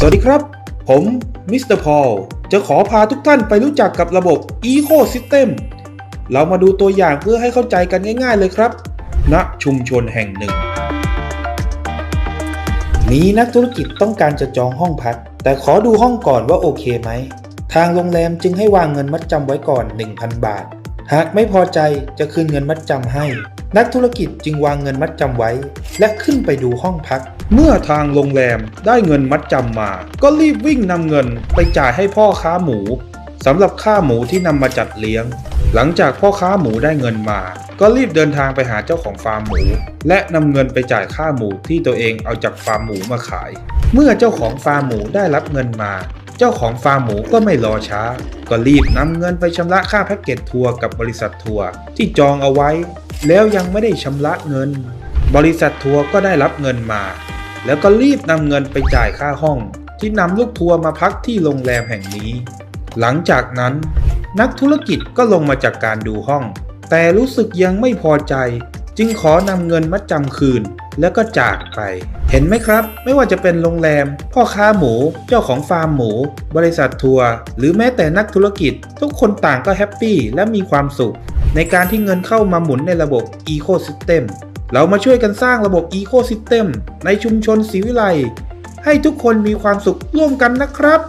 สวัสดีครับ ผมมิสเตอร์พอลจะขอพาทุกท่านไปรู้จักกับระบบ Ecosystem เรามาดูตัวอย่างเพื่อให้เข้าใจกันง่าย ๆ เลยครับ ณ ชุมชนแห่งหนึ่ง มีนักธุรกิจต้องการจะจองห้องพัก แต่ขอดูห้องก่อนว่าโอเคไหม ทางโรงแรมจึงให้วางเงินมัดจำไว้ก่อน 1,000 บาท หากไม่พอใจจะคืนเงินมัดจำให้ นักธุรกิจจึงวางเงินมัดจำไว้ และขึ้นไปดูห้องพัก เมื่อทางโรงแรมได้เงินมัดจำมา ก็รีบวิ่งนำเงินไปจ่ายให้พ่อค้าหมูสำหรับค่าหมูที่นำมาจัดเลี้ยง หลังจากพ่อค้าหมูได้เงินมา ก็รีบเดินทางไปหาเจ้าของฟาร์มหมู และนำเงินไปจ่ายค่าหมูที่ตัวเองเอาจากฟาร์มหมูมาขาย เมื่อเจ้าของฟาร์มหมูได้รับเงินมา เจ้าของฟาร์มหมูก็ไม่รอช้า ก็รีบนำเงินไปชำระค่าแพ็กเกจทัวร์กับบริษัททัวร์ที่จองเอาไว้ แล้วยังไม่ได้ชำระเงิน บริษัททัวร์ก็ได้รับเงินมา แล้วก็รีบนำเงินไปจ่ายค่าห้อง ที่นำลูกทัวร์มาพักที่โรงแรมแห่งนี้ หลังจากนั้น นักธุรกิจก็ลงมาจากการดูห้อง แต่รู้สึกยังไม่พอใจ จึงขอนำเงินมัดจำคืนแล้วก็จากไป เห็นไหมครับ ไม่ว่าจะเป็นโรงแรม พ่อค้าหมู เจ้าของฟาร์มหมู บริษัททัวร์ หรือแม้แต่นักธุรกิจ ทุกคนต่างก็แฮปปี้และมีความสุข ในการที่เงินเข้ามาหมุนในระบบ Ecosystem เรามาช่วยกันสร้างระบบ Ecosystem ในชุมชนศรีวิไลให้ทุกคนมีความสุขร่วมกันนะครับ